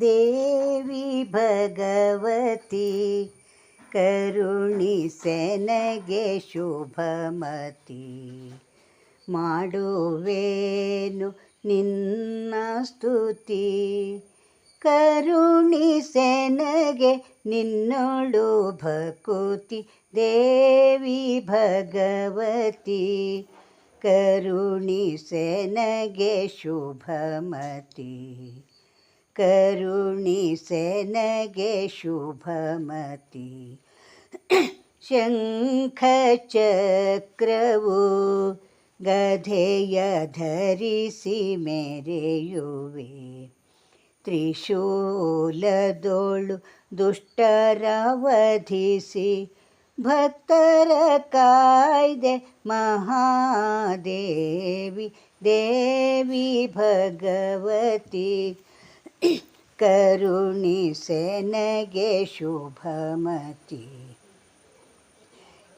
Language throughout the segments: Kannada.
ದೇವಿ ಭಗವತಿ ಕರುಣಿಸೆನಗೆ ಶುಭಮತಿ. ಮಾಡುವೇನು ನಿನ್ನ ಸ್ತುತಿ ಕರುಣಿಸೆನಗೆ ನಿನ್ನೊಳು ಭಕುತಿ. ದೇವಿ ಭಗವತಿ ಕರುಣಿಸೆನಗೆ ಶುಭಮತಿ. ಕರುಣಿಸೆನಗೆ ಶುಭಮತಿ ಶಂಖಚಕ್ರವು ಗಧೆಯ ಧರಿಸಿ ಮೆರೆಯುವೆ ತ್ರಿಶೂಲದೋಳು ದುಷ್ಟರವಧಿಸಿ ಭಕ್ತರ ಕಾಯ್ದೆ ಮಹಾದೇವಿ ದೇವಿ ಭಗವತಿ ಕರುಣಿಸೆನಗೆ ಶುಭಮತಿ.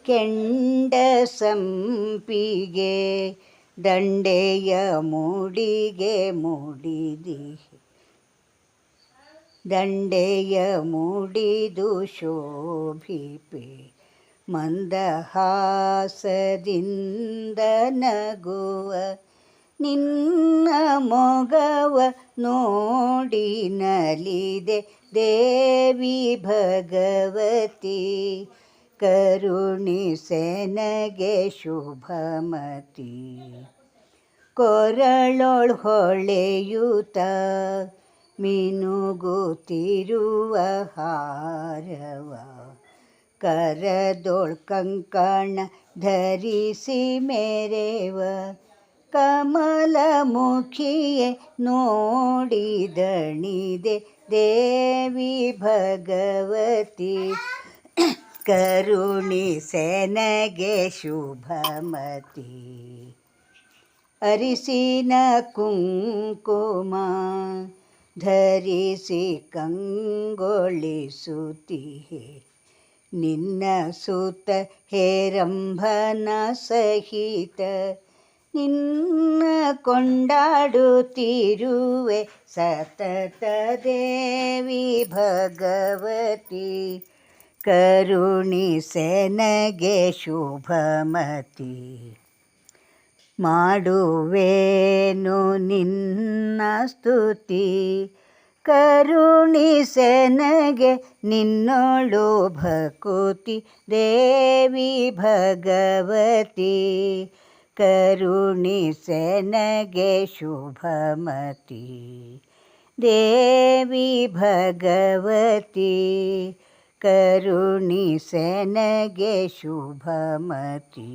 ಕೆಂಡ ಸಂಪಿಗೆ ದಂಡೆಯ ಮೂಡಿಗೆ ಮೂಡಿದಿ. ದಂಡೆಯ ಮೂಡಿದು ಶೋಭಿಪಿ ಮಂದಹಾಸದಿಂದ ನಗುವ ನಿನ್ನ ಮೊಗವ ನೋಡಿ ನಲಿದೆ ದೇವಿ ಭಗವತಿ. ಕರುಣಿಸೆನಗೆ ಶುಭಮತಿ. ಕೊರಳೊಳ್ ಹೊಳೆಯುತ ಮಿನುಗುತ್ತಿರುವ ಹಾರವ. ಕರದೊಳ್ ಕಂಕಣ ಧರಿಸಿ ಮೆರೆವ. ಕಮಲ ಮುಖಿಯೇ ನೋಡಿದಣಿದೆ ದೇವಿ ಭಗವತಿ. ಕರುಣಿಸೆನಗೆ ಶುಭಮತಿ. ಅರಿಸಿನ ಕುಂಕುಮ ಧರಿಸಿ ಕಂಗೊಳಿಸುತ್ತಿಹೆ. ನಿನ್ನ ಸುತ ಹೇರಂಭನ ಸಹಿತ ನಿನ್ನ ಕೊಂಡಾಡುತ್ತಿರುವೆ ಸತತ ದೇವಿ ಭಗವತಿ. ಕರುಣಿಸೆನಗೆ ಶುಭಮತಿ. ಮಾಡುವೇನು ನಿನ್ನ ಸ್ತುತಿ. ಕರುಣಿಸೆನಗೆ ನಿನ್ನೊಳು ಭಕುತಿ ದೇವಿ ಭಗವತಿ. ಕರುಣಿಸೆನಗೆ ಶುಭಮತಿ ದೇವಿ ಭಗವತಿ ಕರುಣಿಸೆನಗೆ ಶುಭಮತಿ